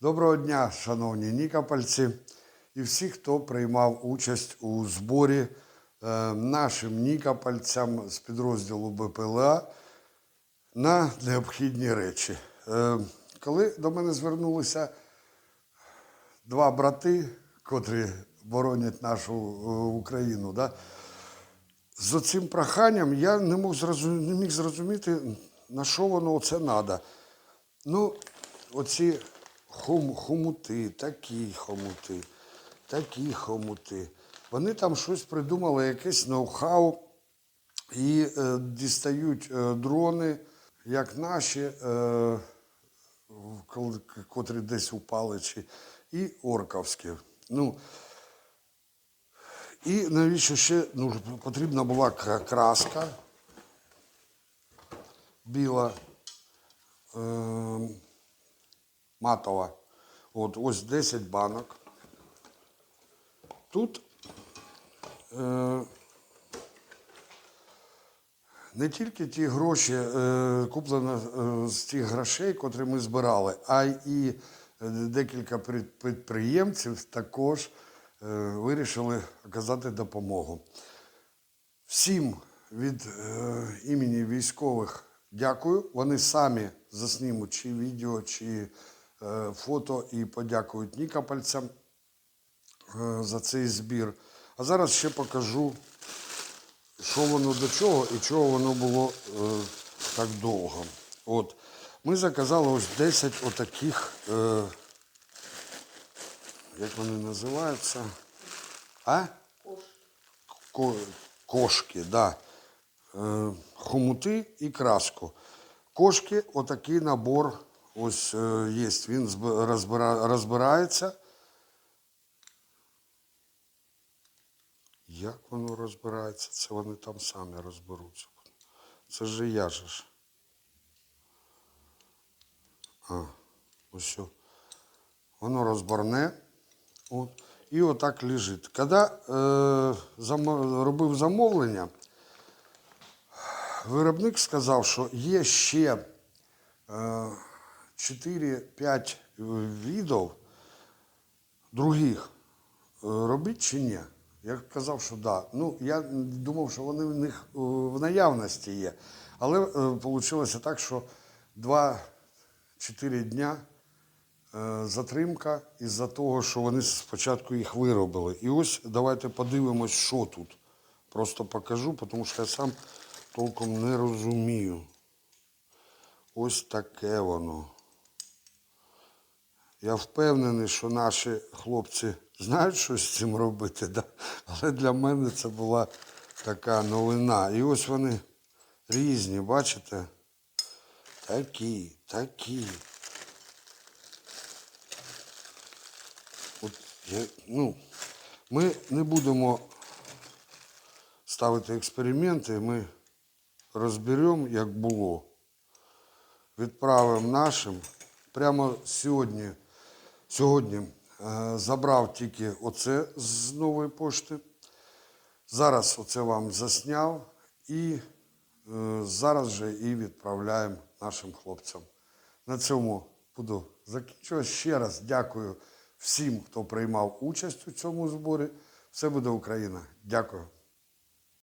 Доброго дня, шановні нікопольці і всі, хто приймав участь у зборі е, нашим нікопольцям з підрозділу БПЛА на необхідні речі. Е, коли до мене звернулися два брати, котрі боронять нашу е, Україну, да, з оцим проханням я не мог не міг зрозуміти, на що воно це треба. Ну, оці хум, хомути, такі хомути, такі хомути. Вони там щось придумали, якесь ноу-хау, і е, дістають е, дрони, як наші, е, котрі десь упали, чи, і орковські. Ну, і навіщо ще ну, потрібна була краска біла, е, матова. От, ось 10 банок. Тут е, не тільки ті гроші е, куплено е, з тих грошей, котрі ми збирали, а й е, декілька підприємців також е, вирішили оказати допомогу. Всім від е, імені військових дякую. Вони самі заснімуть чи відео, чи фото і подякують нікопольцям е, за цей збір. А зараз ще покажу, що воно до чого і чого воно було е, так довго. От. Ми заказали ось 10 отаких, е, як вони називаються? А? Ко- кошки, да. Е, хомути і краску. Кошки, отакий набор ось е, є. Він розбирається. Як воно розбирається? Це вони там самі розберуться. Це ж я ж. А, ось. Воно розборне. От, і отак лежить. Коли е, замо- робив замовлення, виробник сказав, що є ще е, 4-5 відео других. Е, Робіть чи ні? Я казав, що да. Ну, я думав, що вони в них е, в наявності є. Але вийшло так, що 2-4 дня е, затримка із-за того, що вони спочатку їх виробили. І ось давайте подивимось, що тут. Просто покажу, тому що я сам толком не розумію. Ось таке воно. Я впевнений, що наші хлопці знають, що з цим робити, да? але для мене це була така новина. І ось вони різні, бачите? Такі, такі. От, я, ну, ми не будемо ставити експерименти, ми розберемо, як було відправимо нашим. Прямо сьогодні, сьогодні е, забрав тільки оце з нової пошти. Зараз оце вам засняв і е, зараз же і відправляємо нашим хлопцям. На цьому буду закінчувати. Ще раз дякую всім, хто приймав участь у цьому зборі. Все буде Україна. Дякую.